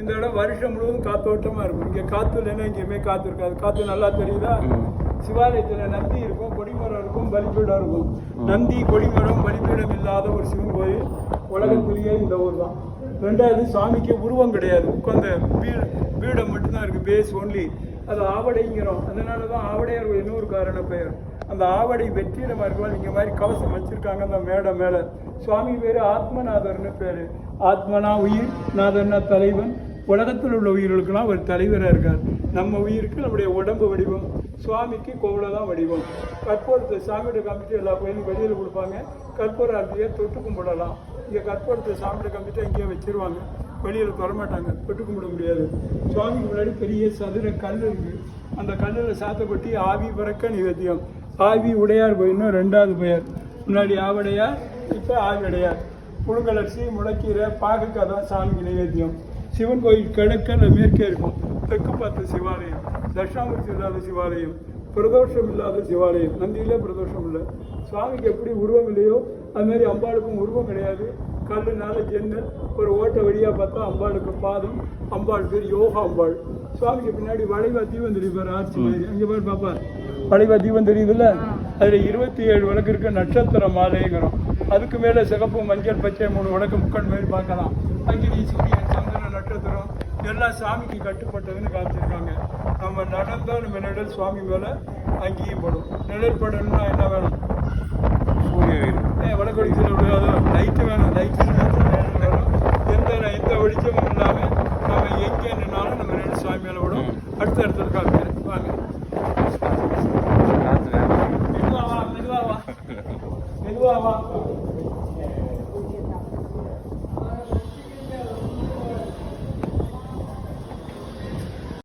இந்த இடம் வருஷம் முழுவதும் காத்தோட்டமா இருக்கும். இங்க காத்து இல்லைன்னா எங்கேயுமே காத்து இருக்காது. காத்து நல்லா தெரியுதா. சிவாலயத்துல நந்தி இருக்கும் கொடிமரம் இருக்கும் பலிபீடம் இருக்கும். நந்தி கொடிமரம் பலிபீடம் இல்லாத ஒரு சிவன் கோயில் உலகத்திலேயே இந்த ஊர் தான். ரெண்டாவது சாமிக்கு உருவம் கிடையாது. உட்காந்த வீடு பீடம் மட்டும்தான் இருக்கு பேஸ் ஒன்லி அது ஆவடைங்கிறோம். அதனால தான் ஆவடையார் இன்னொரு காரண பெயர். அந்த ஆவடை வெற்றிடமா இருக்கலாம். இங்க மாதிரி கவசம் வச்சிருக்காங்க அந்த மேடை மேல. சுவாமி பேரு ஆத்மநாதர்னு பேரு. ஆத்மனா உயிர் நாதன்னா தலைவன். உலகத்தில் உள்ள உயிர்களுக்கெல்லாம் அவர் தலைவராக இருக்கார். நம்ம உயிருக்கு நம்முடைய உடம்பு வடிவம் சுவாமிக்கு கோவில தான் வடிவம். கற்பூரத்தை சாமியோட காமிச்சு எல்லா கோயிலும் வெளியில் கொடுப்பாங்க. கற்பூர ஆர்த்தியை தொட்டு கும்பிடலாம். இங்கே கற்பூரத்தை சாமியோட காமிச்சு இங்கேயே வச்சிருவாங்க. வெளியில் தரமாட்டாங்க தொட்டு கும்பிட முடியாது. சுவாமிக்கு முன்னாடி பெரிய சதுர கல் இருக்கு. அந்த கல்லில் சாத்தப்பட்டி ஆவி பிறக்க நிவேத்தியம். ஆவி உடையார் கோயில்னு ரெண்டாவது பெயர். முன்னாடி ஆவடையார் இப்போ ஆவிடையார் புழுங்கலரிசி முளைக்கீரை பாகக்காய் தான் சாமிக்கு நைவேத்தியம். சிவன் கோயில் கிழக்கில் மேற்கே இருக்கும். தெற்கு பார்த்த சிவாலயம் தட்சாமூர்த்தி இல்லாத சிவாலயம் பிரதோஷம் இல்லாத சிவாலயம். நந்தியில் பிரதோஷம் இல்லை. சுவாமிக்கு எப்படி உருவம் இல்லையோ அதுமாரி அம்பாளுக்கும் உருவம் கிடையாது. கல்லுனால ஜன்னல் ஒரு ஓட்டை வழியாக பார்த்தா அம்பாளுக்கு பாதம் அம்பாள் பேர் யோகா அம்பாள். சுவாமிக்கு பின்னாடி வளைவா தீவம் பாரு ஆர்ச்சி மாதிரி. அங்கே பாரு பாப்பா. வளைவா தீபம் தெரியுதுல்ல? அதில் இருபத்தி ஏழு விளக்கு இருக்க நட்சத்திர மாலைங்கிறோம். அதுக்கு மேலே சிகப்பு மஞ்சள் பச்சை மூணு விளக்கு முக்கண் மாதிரி பார்க்கலாம். அங்கிரி சூரியன் சந்திரன் நட்சத்திரம் எல்லாம் சாமிக்கு கட்டுப்பட்டதுன்னு காமிச்சிருக்காங்க. நம்ம நடந்தால் நம்ம நிழல் சுவாமி மேலே அங்கேயும் படும். நிழல் படணும்னா என்ன வேணும்? சூரிய ஏ வடக்கொடி லைட்டு வேணும். லைட்டு வேணும் எந்த எந்த வெளிச்சமும் இல்லாமல் நம்ம எங்கே நின்னாலும் நம்ம நிழல் சுவாமி மேலே விடும் அடுத்த இடத்துல காமிக்கிறேன். Lava